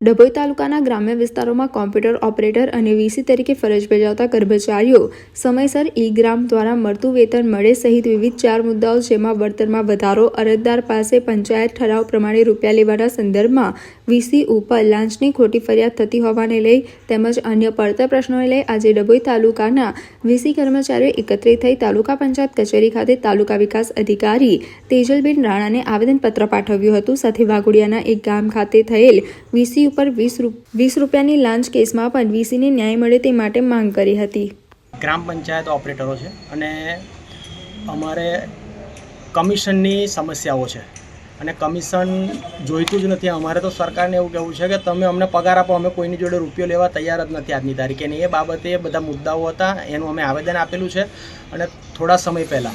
ડભોઈ તાલુકાના ગ્રામ્ય વિસ્તારોમાં કોમ્પ્યુટર ઓપરેટર અને વીસી તરીકે ફરજ બજાવતા કર્મચારીઓ સમયસર ઈ ગ્રામ દ્વારા મળતું વેતન મળે સહિત વિવિધ ચાર મુદ્દાઓ જેમાં વળતરમાં વધારો, અરજદાર પાસે પંચાયત ઠરાવ પ્રમાણે રૂપિયા લેવાના સંદર્ભમાં વીસી ઉપર લાંચની ખોટી ફરિયાદ થતી હોવાને લઈ તેમજ અન્ય પડતર પ્રશ્નોને લઈ આજે ડભોઈ તાલુકાના વીસી કર્મચારીઓ એકત્રિત થઈ તાલુકા પંચાયત કચેરી ખાતે તાલુકા વિકાસ અધિકારી તેજલબેન રાણાને આવેદનપત્ર પાઠવ્યું હતું. સાથે વાઘોડિયાના એક ગામ ખાતે થયેલ વીસી વીસ વીસ રૂપિયાની લાંચ કેસમાં પણ વીસીને ન્યાય મળે તે માટે માંગ કરી હતી. ગ્રામ પંચાયત ઓપરેટરો છે અને અમારે કમિશનની સમસ્યાઓ છે. અને કમિશન જોઈતું જ નથી. અમારે તો સરકારને એવું કહેવું છે કે તમે અમને પગાર આપો, અમે કોઈની જોડે રૂપિયો લેવા તૈયાર જ નથી આજની તારીખે. અને એ બાબતે બધા મુદ્દાઓ હતા, એનું અમે આવેદન આપેલું છે. અને થોડા સમય પહેલાં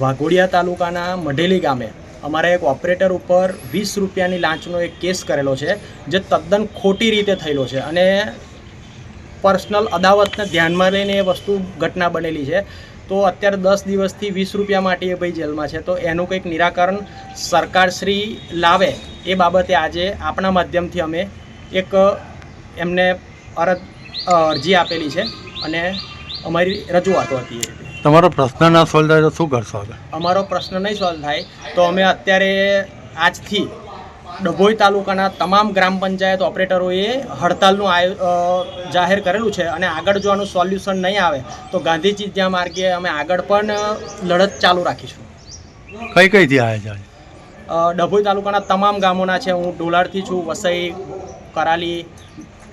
વાઘોડિયા તાલુકાના મઢેલી ગામે અમારા એક ઓપરેટર ઉપર વીસ રૂપિયાની લાંચનો એક કેસ કરેલો છે, જે તદ્દન ખોટી રીતે થયેલો છે અને પર્સનલ અદાવતને ધ્યાનમાં લઈને એ વસ્તુ ઘટના બનેલી છે. તો અત્યારે દસ દિવસથી વીસ રૂપિયા માટે એ ભાઈ જેલમાં છે. તો એનું કંઈક નિરાકરણ સરકારશ્રી લાવે એ બાબતે આજે આપણા માધ્યમથી અમે એક એમને અરજ અરજી આપેલી છે અને અમારી રજૂઆતો હતી એ તમારો પ્રશ્ન ના સોલ્વ થાય તો શું કરશો આગળ? અમારો પ્રશ્ન નહીં સોલ્વ થાય તો અમે અત્યારે આજથી ડભોઈ તાલુકાના તમામ ગ્રામ પંચાયત ઓપરેટરોએ હડતાલનું આયો જાહેર કરેલું છે અને આગળ જો આનું સોલ્યુશન નહીં આવે તો ગાંધીજી જ્યાં માર્ગે અમે આગળ પણ લડત ચાલુ રાખીશું. કઈ કઈથી આવે છે? ડભોઈ તાલુકાના તમામ ગામોના છે. હું ડોલારથી છું વસઈ કરાલી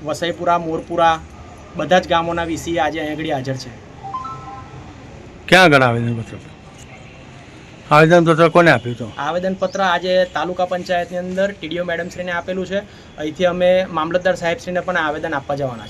વસઈપુરા મોરપુરા બધા જ ગામોના વીસી આજે આગળ હાજર છે. ક્યાં આગળ આવેદનપત્ર આવેદનપત્ર કોને આપ્યું હતું? આવેદનપત્ર આજે તાલુકા પંચાયતની અંદર ટીડીઓ મેડમશ્રીને આપેલું છે. અહીંથી અમે મામલતદાર સાહેબશ્રીને પણ આવેદન આપવા જવાના છે